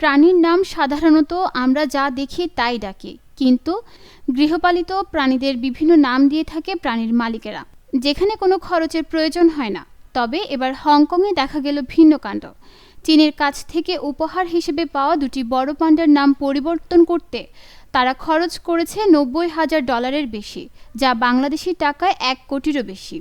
প্রাণীর নাম সাধারণত আমরা যা দেখি তাই ডাকি। কিন্তু গৃহপালিত প্রাণীদের বিভিন্ন নাম দিয়ে থাকে প্রাণীর মালিকেরা, যেখানে কোনো খরচের প্রয়োজন হয় না। তবে এবার হংকংয়ে দেখা গেল ভিন্ন কাণ্ড। চীনের কাছ থেকে উপহার হিসেবে পাওয়া দুটি বড় পান্ডার নাম পরিবর্তন করতে তারা খরচ করেছে নব্বই হাজার ডলারের বেশি, যা বাংলাদেশি টাকায় এক কোটিরও বেশি।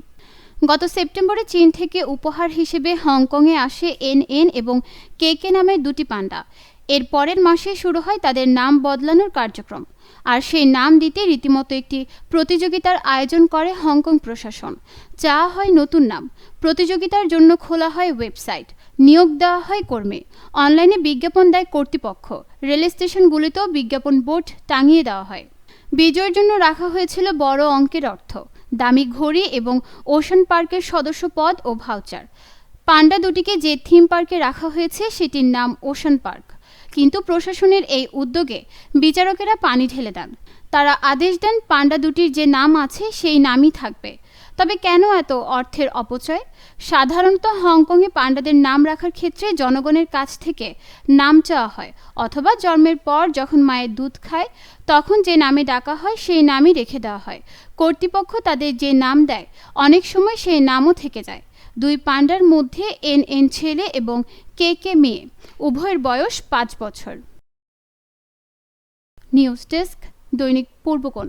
গত সেপ্টেম্বরে চীন থেকে উপহার হিসেবে হংকংয়ে আসে এন এন এবং কে কে নামের দুটি পান্ডা। এর পরের মাসে শুরু হয় তাদের নাম বদলানোর কার্যক্রম। আর সেই নাম দিতে রীতিমতো একটি প্রতিযোগিতার আয়োজন করে হংকং প্রশাসন। চাওয়া হয় নতুন নাম। প্রতিযোগিতার জন্য খোলা হয় ওয়েবসাইট। নিয়োগ দেওয়া হয় কর্মী। অনলাইনে বিজ্ঞাপন দেয় কর্তৃপক্ষ। রেল স্টেশনগুলিতেও বিজ্ঞাপন বোর্ড টাঙিয়ে দেওয়া হয়। বিজয়ের জন্য রাখা হয়েছিল বড় অঙ্কের অর্থ। দামি ঘড়ি এবং ওশান পার্কের সদস্য পদ ও ভাউচার। পান্ডা দুটিকে যে থিম পার্কে রাখা হয়েছে, সেটির নাম ওশান পার্ক। কিন্তু প্রশাসনের এই উদ্যোগে বিচারকেরা পানি ঢেলে দেন। তারা আদেশ দেন পান্ডা দুটির যে নাম আছে সেই নামই থাকবে। তবে কেন এত অর্থের অপচয়? সাধারণত হংকংয়ে পান্ডাদের নাম রাখার ক্ষেত্রে জনগণের কাছ থেকে নাম চাওয়া হয় অথবা জন্মের পর যখন মায়ের দুধ খায়, তখন যে নামে ডাকা হয় সেই নামই রেখে দেওয়া হয়। কর্তৃপক্ষ তাদের যে নাম দেয়, অনেক সময় সেই নামও থেকে যায়। দুই পান্ডার মধ্যে এন এন ছেলে এবং কে কে মেয়ে। উভয়ের বয়স পাঁচ বছর। নিউজ ডেস্ক দৈনিক পূর্বকোণ।